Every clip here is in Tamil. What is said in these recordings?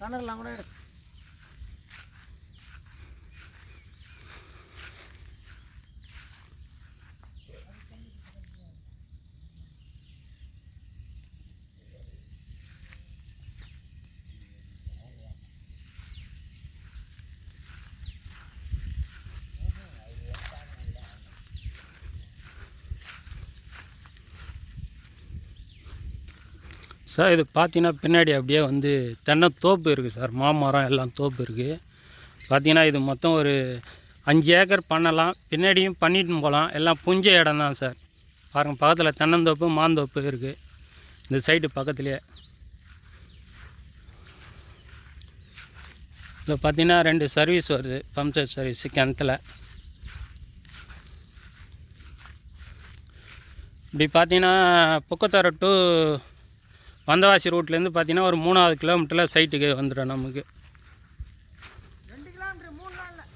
கணக்கெல்லாம் கூட சார் இது பார்த்தீங்கன்னா பின்னாடி அப்படியே வந்து தென்னை தோப்பு இருக்குது சார். மாமரம் எல்லாம் தோப்பு இருக்குது பார்த்தீங்கன்னா இது மொத்தம் ஒரு அஞ்சு ஏக்கர் பண்ணலாம். பின்னாடியும் பண்ணிட்டு போகலாம். எல்லாம் புஞ்ச இடம் தான் சார். பாருங்கள் பக்கத்தில் தென்னந்தோப்பு மாந்தோப்பு இருக்குது இந்த சைடு பக்கத்துலேயே இதில் பார்த்தீங்கன்னா ரெண்டு சர்வீஸ் வருது. பம்ப் செட் சர்வீஸு கிணத்துல. இப்படி பார்த்தீங்கன்னா புக்கத்தர டு வந்தவாசி ரூட்லேருந்து பார்த்தீங்கன்னா ஒரு மூணாவது கிலோமீட்டரில் சைட்டுக்கு வந்துடும் நமக்கு ரெண்டு கிலோமீட்டர் மூணு நாளில்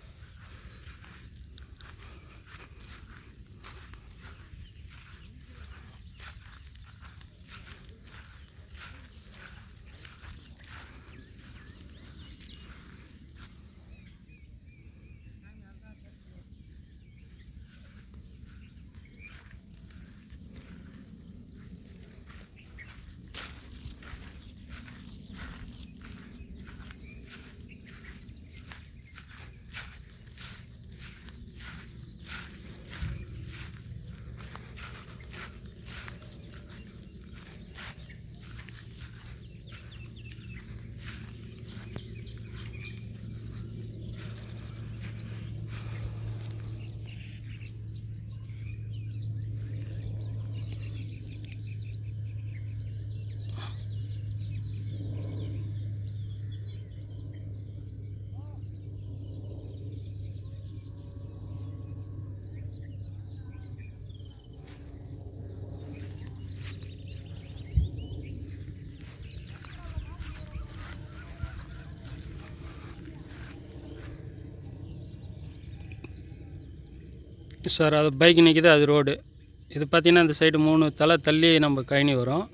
சார் அது பைக் நிற்கிது அது ரோடு இது பார்த்தீங்கன்னா இந்த சைடு மூணு தலை தள்ளி நம்ம கழனி வரும்.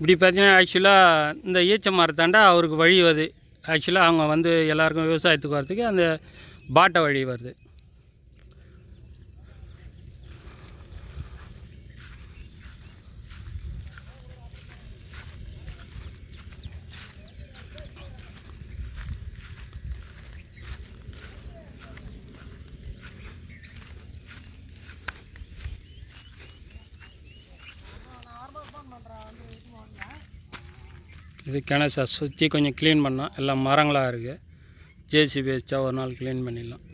இப்படி பார்த்தீங்கன்னா ஆக்சுவலாக இந்த ஈச்ச மரத்தாண்டா அவருக்கு வழி வருது. ஆக்சுவலாக அவங்க வந்து எல்லாருக்கும் விவசாயத்துக்கு வரதுக்கு அந்த பாட்டை வழி வருது. இது கிணறு சுற்றி கொஞ்சம் க்ளீன் பண்ணோம் எல்லாம் மரங்களாக இருக்குது ஜேசிபி வச்சா ஒரு நாள் க்ளீன் பண்ணிடலாம்.